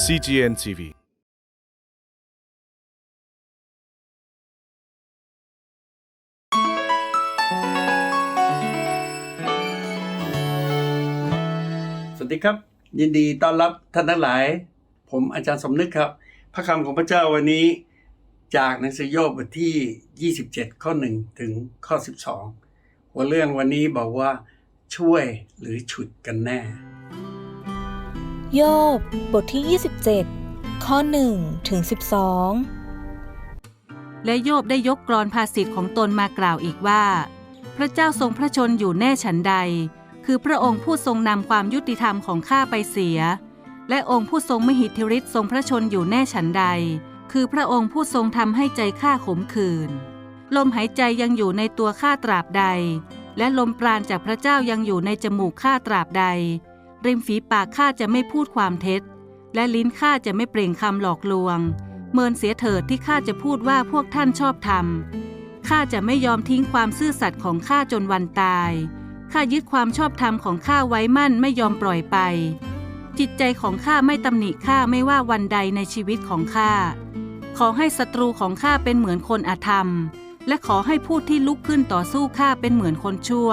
CGN TV สวัสดีครับ ยินดีต้อนรับท่านทั้งหลาย ผมอาจารย์สมนึกครับ พระคำของพระเจ้าวันนี้จากหนังสือโยบบทที่ 27 ข้อ 1 ถึงข้อ 12 หัวเรื่องวันนี้บอกว่าช่วยหรือฉุดกันแน่ โยบบทที่ 27 ข้อ1ถึง12 และโยบได้ยกกรอนภาษิตของตนมากล่าวอีกว่า พระเจ้าทรงพระชนอยู่แน่ฉันใด คือพระองค์ผู้ทรงนำความยุติธรรมของข้าไปเสีย และองค์ผู้ทรงมหิทธิฤทธิ์ทรงพระชนอยู่แน่ฉันใด คือพระองค์ผู้ทรงทำให้ใจข้าขมขื่นลมหายใจยังอยู่ในตัวข้าตราบใด และลมปราณจากพระเจ้ายังอยู่ในจมูกข้าตราบใด ริมฝีปากข้าจะไม่พูดความเท็จ และลิ้นข้าจะไม่เปล่งคำหลอกลวง เมินเสียเถิดที่ข้าจะพูดว่าพวกท่านชอบธรรมข้าจะไม่ยอมทิ้งความซื่อสัตย์ของข้าจนวันตายข้ายึดความชอบธรรมของข้าไว้มั่นไม่ยอมปล่อยไป จิตใจของข้าไม่ตำหนิข้าไม่ว่าวันใดในชีวิตของข้าขอให้ศัตรูของข้าเป็นเหมือนคนอาธรรม และขอให้ผู้ที่ลุกขึ้นต่อสู้ข้าเป็นเหมือนคนชั่ว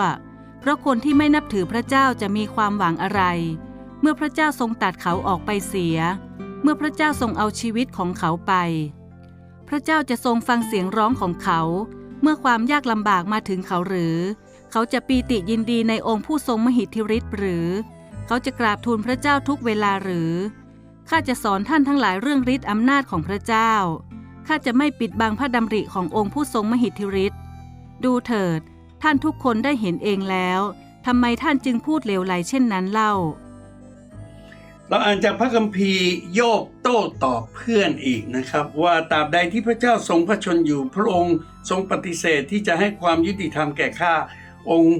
เพราะคนที่ไม่นับถือพระเจ้าจะมีความหวังอะไร เมื่อพระเจ้าทรงตัดเขาออกไปเสีย เมื่อพระเจ้าทรงเอาชีวิตของเขาไป พระเจ้าจะทรงฟังเสียงร้องของเขา เมื่อความยากลำบากมาถึงเขาหรือ เขาจะปีติยินดีในองค์ผู้ทรงมหิทธิฤทธิ์หรือ เขาจะกราบทูลพระเจ้าทุกเวลาหรือข้าจะสอนท่านทั้งหลายเรื่องฤทธิ์อำนาจของพระเจ้าข้าจะไม่ปิดบังพระดำริขององค์ผู้ทรงมหิทธิฤทธิ์ดูเถิด ท่านทุกคนได้เห็นเองแล้วทำไมท่านจึงพูดเลวไหลเช่นนั้นเล่า เราอ่านจากพระคัมภีร์โยบโต้ตอบเพื่อนอีกนะครับ ว่าตราบใดที่พระเจ้าทรงพระชนอยู่พระองค์ทรงปฏิเสธที่จะให้ความยุติธรรมแก่ข้าองค์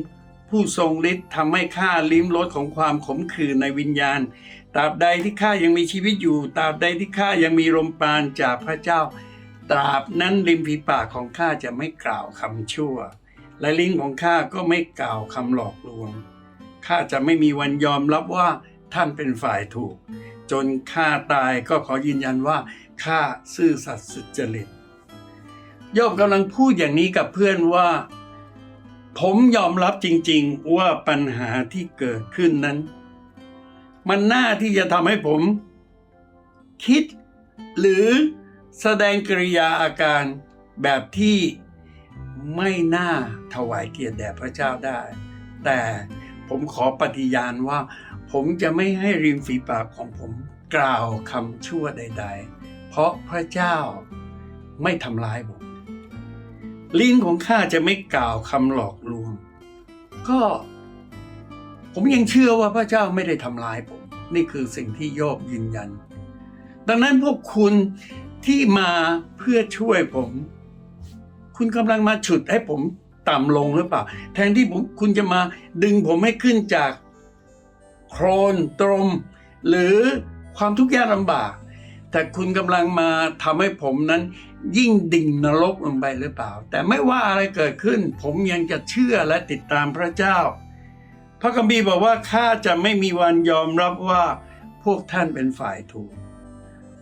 ผู้ทรงฤทธิ์ทำให้ข้าลิ้มรสของความขมขื่นในวิญญาณ ตราบใดที่ข้ายังมีชีวิตอยู่ ตราบใดที่ข้ายังมีลมปราณจากพระเจ้า ตราบนั้นริมฝีปากของข้าจะไม่กล่าวคำชั่ว และลิ้นของข้าก็ไม่กล่าวคำหลอกลวง ข้าจะไม่มีวันยอมรับว่าท่านเป็นฝ่ายถูก จนข้าตายก็ขอยืนยันว่าข้าซื่อสัตย์สุจริตโยบกำลังพูดอย่างนี้กับเพื่อนว่า ผมยอมรับจริงๆว่าปัญหาที่เกิดขึ้นนั้น มันน่าที่จะทำให้ผม คิด หรือแสดงกริยาอาการแบบที่ ไม่น่าถวายเกียรติแด่พระเจ้าได้ แต่ผมขอปฏิญาณว่า ผมจะไม่ให้ริมฝีปากของผมกล่าวคำชั่วใด ๆ เพราะพระเจ้าไม่ทำร้ายผม ลิ้นของข้าจะไม่กล่าวคำหลอกลวง ก็ ผมยังเชื่อว่าพระเจ้าไม่ได้ทำร้ายผม นี่คือสิ่งที่โยบยืนยัน ดังนั้นพวกคุณที่มาเพื่อช่วยผม คุณกำลังมาฉุดให้ผมต่ำลงหรือเปล่า แทนที่ผมคุณจะมาดึงผมให้ขึ้นจากโครนตรม หรือความทุกข์ยากลำบาก แต่คุณกำลังมาทำให้ผมนั้น ยิ่งดิ่งนรกลงไปหรือเปล่า แต่ไม่ว่าอะไรเกิดขึ้น ผมยังจะเชื่อและติดตามพระเจ้า พระคัมภีร์บอกว่าข้าจะไม่มีวันยอมรับว่าพวกท่านเป็นฝ่ายถูก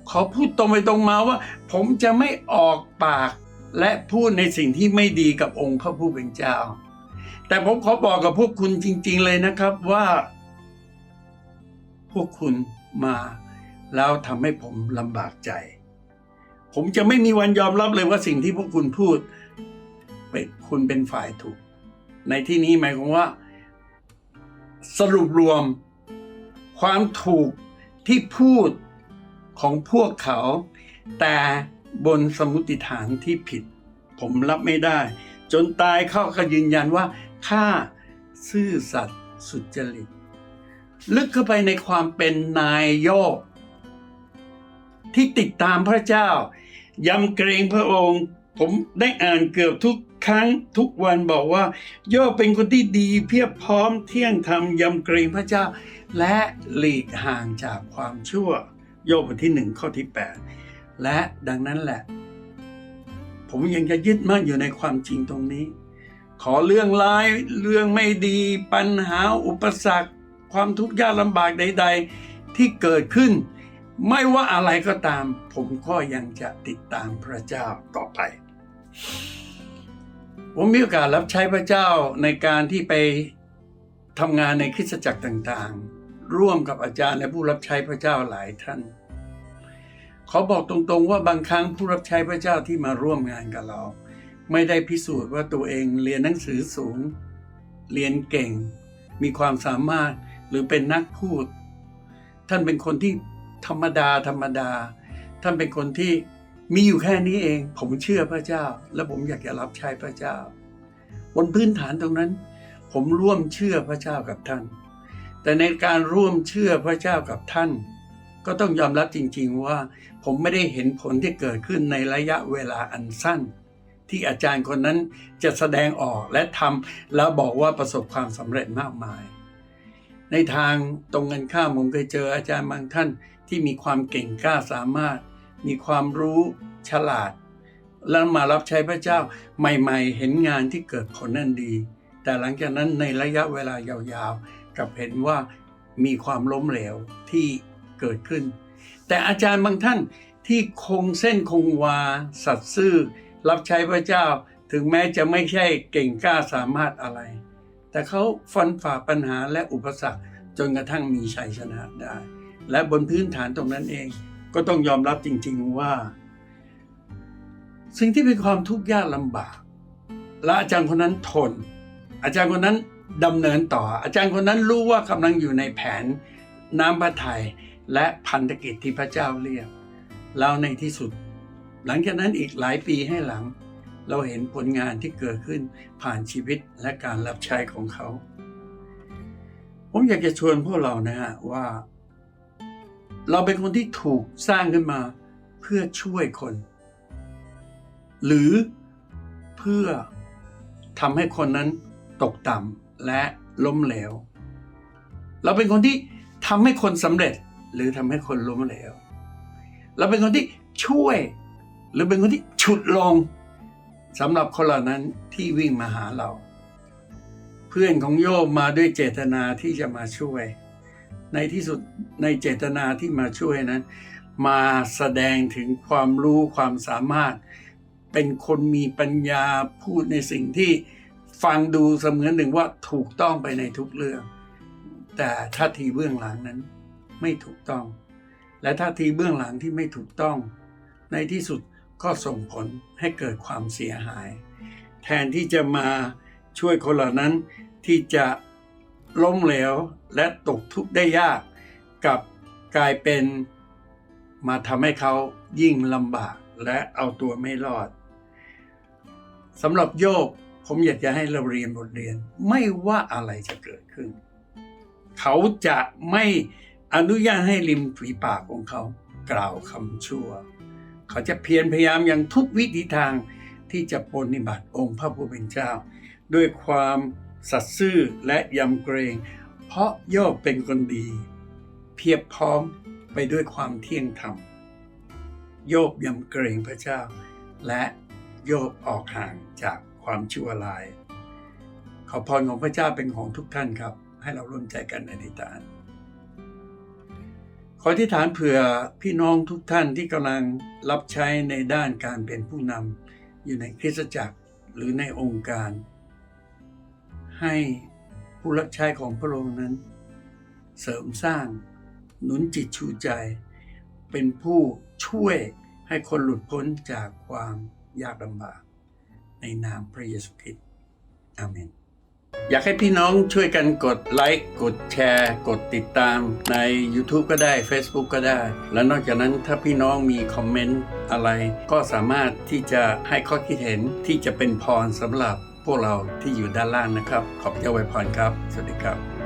ขอพูดตรงไปตรงมาว่า ผมจะไม่ออกปาก และพูดในสิ่งที่ไม่ดีกับองค์พระผู้เป็นเจ้า แต่ผมขอบอกกับพวกคุณจริง ๆ เลยนะครับว่า พวกคุณมาแล้วทำให้ผมลำบากใจ ผมจะไม่มีวันยอมรับเลยว่าสิ่งที่พวกคุณพูด เป็นคุณเป็นฝ่ายถูก ในที่นี้หมายความว่า สรุปรวม ความถูกที่พูดของพวกเขา แต่ บนสมมติฐานที่ผิด ผมรับไม่ได้ จนตายเข้าก็ยืนยันว่าข้าซื่อสัตย์สุจริต ลึกเข้าไปในความเป็นนายโยก ที่ติดตามพระเจ้ายำเกรงพระองค์ ผมได้อ่านเกือบทุกครั้งทุกวันบอกว่า โยบเป็นคนที่ดีเพียบพร้อมเที่ยงธรรมยำเกรงพระเจ้า และหลีกห่างจากความชั่ว โยบบทที่หนึ่งข้อที่ 8 และดังนั้นแหละ ผมยังจะยึดมั่นอยู่ในความจริงตรงนี้ ขอเรื่องร้ายเรื่องไม่ดี ปัญหาอุปสรรค ความทุกข์ยากลำบากใด ๆ ที่เกิดขึ้น ไม่ว่าอะไรก็ตาม ผมก็ยังจะติดตามพระเจ้าต่อไป ผมมีโอกาสรับใช้พระเจ้าในการที่ไปทำงานในคริสตจักรต่างๆ ร่วมกับอาจารย์และผู้รับใช้พระเจ้าหลายท่าน ขอบอกตรงๆว่าบางครั้งผู้รับใช้พระเจ้าที่มาร่วมงานกับเรา ไม่ได้พิสูจน์ว่าตัวเองเรียนหนังสือสูง เรียนเก่ง มีความสามารถหรือเป็นนักพูด ท่านเป็นคนที่ธรรมดาธรรมดา ท่านเป็นคนที่มีอยู่แค่นี้เอง ผมเชื่อพระเจ้า และผมอยากจะรับใช้พระเจ้า บนพื้นฐานตรงนั้น ผมร่วมเชื่อพระเจ้ากับท่าน แต่ในการร่วมเชื่อพระเจ้ากับท่าน ก็ต้องยอมรับจริงๆว่า ผมไม่ได้เห็นผลที่เกิดขึ้นในระยะเวลาอันสั้น ที่อาจารย์คนนั้นจะแสดงออกและทำแล้วบอกว่าประสบความสำเร็จมากมาย ในทางตรงกันข้ามผมเคยเจออาจารย์บางท่านที่มีความเก่งกล้าสามารถ มีความรู้ฉลาด แล้วมารับใช้พระเจ้าใหม่ๆ เห็นงานที่เกิดผลนั่นดี แต่หลังจากนั้นในระยะเวลายาวๆกลับเห็นว่ามีความล้มเหลวที่ เกิดขึ้น แต่อาจารย์บางท่านที่คงเส้นคงวา สัตย์ซื่อ รับใช้พระเจ้า ถึงแม้จะไม่ใช่เก่งกล้าสามารถอะไร แต่เขาฟันฝ่าปัญหาและอุปสรรคจนกระทั่งมีชัยชนะได้ และบนพื้นฐานตรงนั้นเองก็ต้องยอมรับจริง ๆว่า สิ่งที่เป็นความทุกข์ยากลำบาก และอาจารย์คนนั้นทน อาจารย์คนนั้นดำเนินต่อ อาจารย์คนนั้นรู้ว่ากำลังอยู่ในแผนน้ำพระทัย และพันธกิจที่พระเจ้าเรียกแล้วในที่สุด หลังจากนั้นอีกหลายปีให้หลัง เราเห็นผลงานที่เกิดขึ้นผ่านชีวิตและการรับใช้ของเขา ผมอยากจะชวนพวกเรานะฮะว่า เราเป็นคนที่ถูกสร้างขึ้นมาเพื่อช่วยคน หรือเพื่อทำให้คนนั้นตกต่ำและล้มเหลว เราเป็นคนที่ทำให้คนสำเร็จ หรือทำให้คนล้มเหลวเราเป็นคนที่ช่วย หรือเป็นคนที่ฉุดลงสำหรับคนเหล่านั้นที่วิ่งมาหาเรา เพื่อนของโยมมาด้วยเจตนาที่จะมาช่วย ในที่สุดในเจตนาที่มาช่วยนั้น มาแสดงถึงความรู้ความสามารถ เป็นคนมีปัญญาพูดในสิ่งที่ฟังดูเสมือนหนึ่งว่าถูกต้องไปในทุกเรื่อง แต่ท่าทีเบื้องหลังนั้น ไม่ถูกต้อง และท่าทีเบื้องหลังที่ไม่ถูกต้อง ในที่สุดก็ส่งผลให้เกิดความเสียหาย แทนที่จะมาช่วยคนเหล่านั้นที่จะล้มเหลวและตกทุกข์ได้ยากกับกลายเป็นมาทำให้เขายิ่งลำบากและเอาตัวไม่รอดสำหรับโยบผมอยากจะให้เราเรียนบทเรียน ไม่ว่าอะไรจะเกิดขึ้น เขาจะไม่ อนุญาตให้ริมฝีปากของเขากล่าวคำชั่ว เขาจะเพียรพยายามอย่างทุกวิถีทางที่จะปฏิบัติองค์พระผู้เป็นเจ้า ด้วยความสัตย์ซื่อและยำเกรง เพราะโยบเป็นคนดี เพียบพร้อมไปด้วยความเที่ยงธรรมโยบยำเกรงพระเจ้า และโยบออกห่างจากความชั่วร้าย ขอพรของพระเจ้าเป็นของทุกท่านครับ ให้เราร่วมใจกันอธิษฐาน ออธิษฐานเผื่อพี่น้องทุกท่านที่กำลังรับใช้ในด้านการเป็นผู้นำอยู่ในคริสตจักรหรือในองค์การ ให้ผู้รับใช้ของพระองค์นั้น เสริมสร้าง หนุนจิตชูใจ เป็นผู้ช่วยให้คนหลุดพ้นจากความยากลำบาก ในนามพระเยซูคริสต์อาเมน อยากให้พี่น้องช่วยกันกดไลค์ กดแชร์ กดติดตามใน YouTube ก็ได้ Facebook ก็ได้ และนอกจากนั้นถ้าพี่น้องมีคอมเมนต์อะไร ก็สามารถที่จะให้ข้อคิดเห็นที่จะเป็นพรสำหรับพวกเราที่อยู่ด้านล่างนะครับ ขอบเจ้าไว้พรครับ สวัสดีครับ